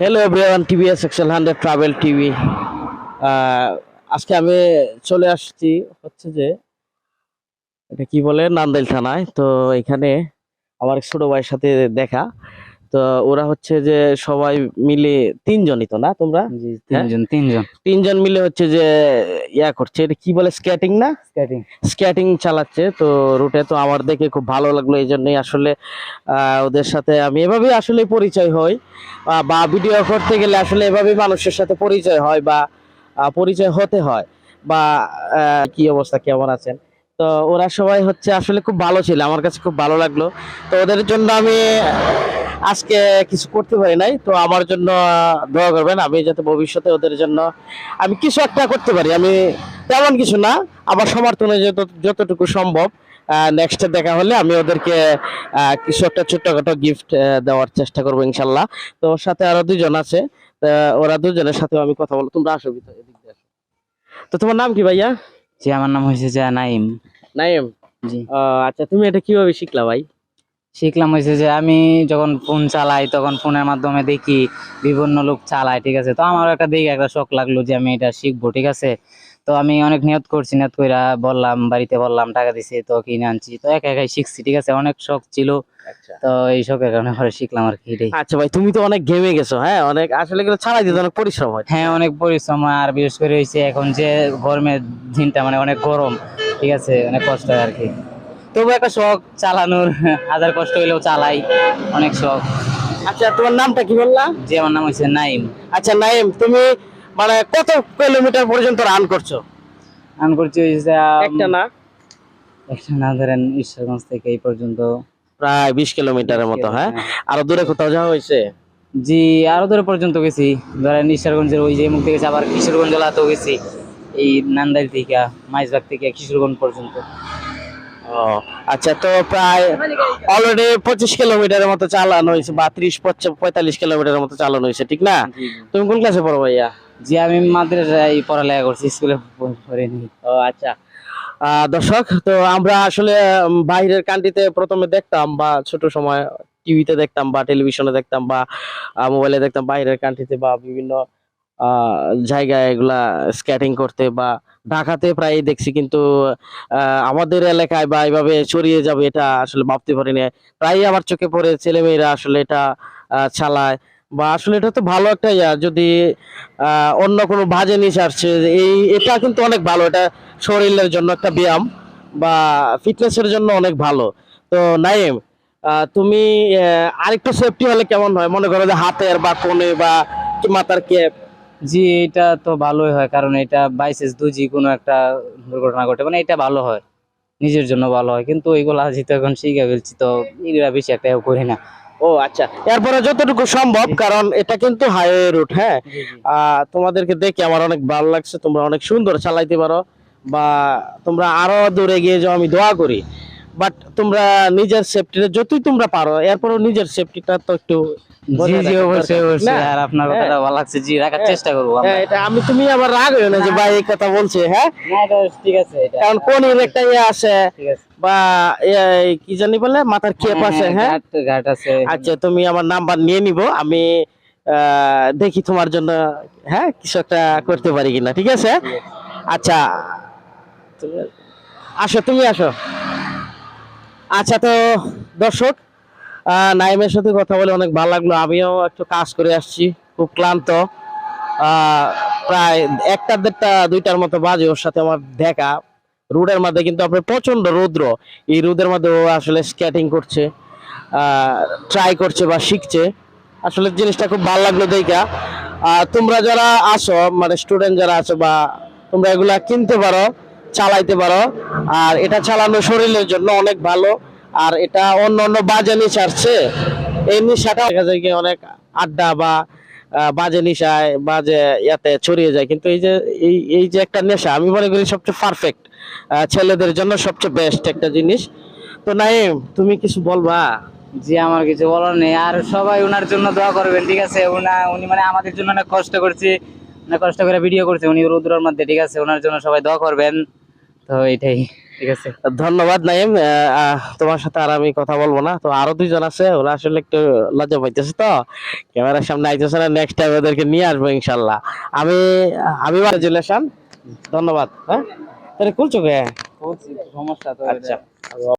Hello everyone TVS XL hundred travel TV আজকে আমি চলে আসছি হচ্ছে যে, এটা কি বলে, নান্দাইল থানায়। তো এখানে আমার ছোট ভাইয়ের সাথে দেখা। তো ওরা হচ্ছে যে সবাই মিলে তিনজনই তো না তোমরা? তিনজন তিনজন। তিনজন মিলে হচ্ছে যে ইয়া করছে এটা কি বলে স্কেটিং না? স্কেটিং। স্কেটিং চালাচ্ছে তো রুটে তো আমার দেখে খুব ভালো লাগল এই জন্যই আসলে ওদের সাথে আমি এভাবেই আসলে পরিচয় হই। বা ভিডিও করতে গেলে আসলে এভাবেই মানুষের সাথে পরিচয় হয় বা পরিচয় হতে হয়। বা কি অবস্থা কেমন আছেন? তো ওরা সবাই হচ্ছে আসলে খুব ভালো ছিল আমার কাছে খুব ভালো লাগল। তো ওদের জন্য আমি আজকে কিছু করতে পারি নাই তো আমার জন্য দোয়া করবেন। আমি যাতে ভবিষ্যতে ওদের জন্য আমি কিছু একটা করতে পারি। আমি তেমন কিছু না আমার সমর্থনে যত যতটুকু সম্ভব নেক্সট দেখা হলে আমি ওদেরকে কিছু একটা ছোট্টখাটো গিফট দেওয়ার চেষ্টা করব ইনশাল্লাহ। তো ওর সাথে আরও দুজন আছে ওরা দুজনের সাথেও আমি কথা বলব। তোমরা আসো ভিতরে, এদিক দিয়ে তো তোমার নাম কি ভাইয়া? জি আমার নাম হয়েছে যে নাইম। নাইম? জি। আচ্ছা তুমি এটা কীভাবে শিখলা ভাই? শিখলাম হয়েছে যে আমি যখন ফোন চালাই তখন ফোনের মাধ্যমে দেখি বিভিন্ন লোক চালায় ঠিক আছে? তো আমার একটা দেখে একটা শখ লাগল যে আমি এটা শিখব ঠিক আছে? তো আমি অনেক নিয়ত করছি নিয়ত কইরা বললাম বাড়িতে বললাম টাকা দিছে তো কিনে আনছি তো একা একাই শিখছি ঠিক আছে? অনেক শখ ছিল। আচ্ছা। তো এই শখের কারণে পরে শিখলাম আর কি এটাই। আচ্ছা ভাই তুমি তো অনেক গেমে গেছো হ্যাঁ? অনেক আসলে এগুলো ছাড়াই দিতে অনেক পরিশ্রম হয়। হ্যাঁ অনেক পরিশ্রম হয় আর বিশেষ করে হয়েছে এখন যে গরমের দিনটা মানে অনেক গরম ঠিক আছে? অনেক কষ্ট হয় আর কি। তবু একটা শখ চালানোর হাজার কষ্ট হইলেও চালাই অনেক শখ। আচ্ছা তোমার নামটা কি বললা? যে আমার নাম হচ্ছে নাইম। আচ্ছা নাইম তুমি মানে কত কিলোমিটার পর্যন্ত রান করছ? আমি করছি একটা না? একটা না ধরেন ঈশ্বরগঞ্জ থেকে এই পর্যন্ত। প্রায় বিশ কিলোমিটারের মতো হ্যাঁ? আরও দূরে কোথাও যাওয়া হয়েছে? জি আরও দূরে পর্যন্ত গেছি। ধরেন ঈশ্বরগঞ্জের ওই যে মুখ থেকে আবার কিশোরগঞ্জ জেলাতেও গেছি। এই নান্দাইল থেকে মাইজবাগ থেকে কিশোরগঞ্জ পর্যন্ত। ও আচ্ছা তো প্রায় অলরেডি পঁচিশ কিলোমিটারের মতো চালানো হয়েছে বা ত্রিশ পঁয়তাল্লিশ কিলোমিটারের মতো চালানো হয়েছে ঠিক না? তুমি কোন ক্লাসে পড়ো ভাইয়া? জি আমি মাদ্রাসায় পড়ালেখা করছি স্কুলে পড়িনি। ও আচ্ছা। দর্শক তো আমরা আসলে বাইরের কান্ট্রিতে প্রথমে দেখতাম বা ছোট সময় টিভিতে দেখতাম বা টেলিভিশনে দেখতাম বা মোবাইলে দেখতাম বাইরের কান্ট্রিতে বা বিভিন্ন জায়গায় এগুলা স্কেটিং করতে বা ঢাকাতে প্রায় দেখছি কিন্তু আমাদের এলাকায় বা এইভাবে ছড়িয়ে যাবে এটা আসলে ভাবতে পারিনি। প্রায় আমার চোখে পড়ে ছেলেমেয়েরা আসলে এটা চালায়। বা আসলে এটা তো ভালো একটা ইয়া, যদি অন্য কোনো বাজে নিচে আসছে এই, এটা কিন্তু অনেক ভালো, এটা শরীরের জন্য একটা ব্যায়াম বা ফিটনেসের জন্য অনেক ভালো। তো নাইম তুমি আরেকটু সেফটি হলে কেমন হয়? মনে করো যে হাতের বা কোণে বা মাথার ক্যাপ। জি এটা তো ভালোই হয় কারণ এটা বাইসেস দুজি কোনো একটা দুর্ঘটনা ঘটে মানে এটা ভালো হয় নিজের জন্য ভালো হয় কিন্তু এইগুলা যেহেতু এখন শিখে ফেলছি তো এগুলা বেশি একটা করি না। ও আচ্ছা এরপরে যতটুকু সম্ভব কারণ এটা কিন্তু হাইওয়ে রুট হ্যাঁ? আহ, তোমাদেরকে দেখে আমার অনেক ভালো লাগছে তোমরা অনেক সুন্দর চালাইতে পারো বা তোমরা আরও দূরে গিয়ে যাও আমি দোয়া করি। বাট তোমরা নিজের সেফটিটা যতই তোমরা পারো এরপরও নিজের সেফটিটা তো একটু হ্যাঁ। কথাটা ভালো লাগছে জি রাখার হ্যাঁ। চেষ্টা করব আমরা। হ্যাঁ, এটা আমি তুমি আবার রাগ না যে ভাই এই কথা বলছে হ্যাঁ? না এটা ঠিক আছে কারণ কোনের একটা ইয়ে আছে বা কি জানি বলে মাথার আছে হ্যাঁ আচ্ছা তুমি আমার নাম্বার নিয়ে নিব আমি আহ, দেখি তোমার জন্য হ্যাঁ কিছু একটা করতে পারি কিনা ঠিক আছে। আচ্ছা আসো তুমি আসো। আচ্ছা তো দর্শক নাইমের সাথে কথা বলে অনেক ভালো লাগল। আমিও একটু কাজ করে আসছি, খুব ক্লান্ত। প্রায় একটা দেড়টা, দুইটার মতো বাজে ওর সাথে আমার দেখা। রোডের মধ্যে কিন্তু আপনার প্রচণ্ড রৌদ্র। এই রোদের মধ্যে ও আসলে স্কেটিং করছে ট্রাই করছে বা শিখছে। আসলে জিনিসটা খুব ভালো লাগল দেখা। তোমরা যারা আসো মানে স্টুডেন্ট যারা আছো বা তোমরা এগুলা কিনতে পারো চালাইতে পারো। আর এটা চালানো শরীরের জন্য অনেক ভালো। আর এটা অন্য অন্য বাজে নিশা আসছে এই নিশাটা দেখা যায় কি অনেক আড্ডা বা বাজে নিশায়, বাজে ইয়াতে ছড়িয়ে যায়। কিন্তু এই যে, এই এই যে একটা নেশা, আমি মনে করি সবচেয়ে পারফেক্ট ছেলেদের জন্য সবচেয়ে বেস্ট একটা জিনিস। তো নাইম, তুমি কিছু বলবা? জি, আমার কিছু বলার নেই। আর সবাই ওনার জন্য দোয়া করবেন, ঠিক আছে? উনা, উনি মানে আমাদের জন্য অনেক কষ্ট করছে, অনেক কষ্ট করে ভিডিও করছে উনি রুদ্রর মধ্যে, ঠিক আছে? ওনার জন্য সবাই দোয়া করবেন। তো এটাই ঠিক আছে। ধন্যবাদ নাইম তোমার সাথে আর আমি কথা বলব না। তো আরও দুইজন আছে ওরা আসলে একটু লজ্জা পাইতেছে তো। ক্যামেরার সামনে আইতেছে না নেক্সট টাইম ওদেরকে নিয়ে আসব ইনশাল্লাহ। আমি আমি কংগ্রেচুলেশন ধন্যবাদ হ্যাঁ? তাহলে খুলছো কে? সমস্যা তো আচ্ছা।